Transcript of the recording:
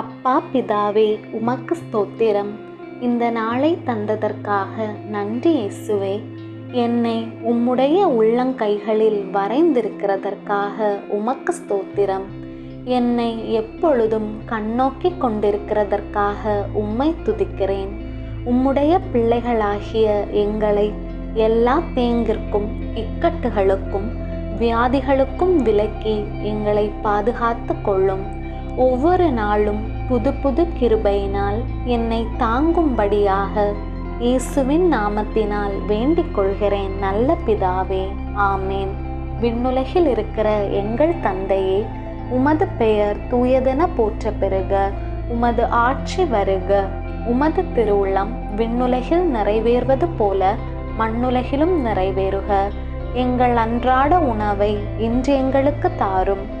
அப்பா பிதாவே உமக்கு ஸ்தோத்திரம். இந்த நாளை தந்ததற்காக நன்றி இயேசுவே. என்னை உம்முடைய உள்ளங்கைகளில் வரைந்திருக்கிறதற்காக உமக்கு ஸ்தோத்திரம். என்னை எப்பொழுதும் கண்ணோக்கி கொண்டிருக்கிறதற்காக உம்மை துதிக்கிறேன். உம்முடைய பிள்ளைகளாகிய எங்களை எல்லா தேங்கிற்கும் இக்கட்டுகளுக்கும் வியாதிகளுக்கும் விலக்கி எங்களை பாதுகாத்து கொள்ளும். ஒவ்வொரு நாளும் புது புது கிருபையினால் என்னை தாங்கும்படியாக இயேசுவின் நாமத்தினால் வேண்டிக் கொள்கிறேன் நல்ல பிதாவே. ஆமேன். விண்ணுலகில் இருக்கிற எங்கள் தந்தையே உமது பெயர் தூயதென போற்ற பெறுக உமது ஆட்சி வருக. உமது திருவுள்ளம் விண்ணுலகில் நிறைவேறுவது போல மண்ணுலகிலும் நிறைவேறுக. எங்கள் அன்றாட உணவை இன்று எங்களுக்கு தாரும்.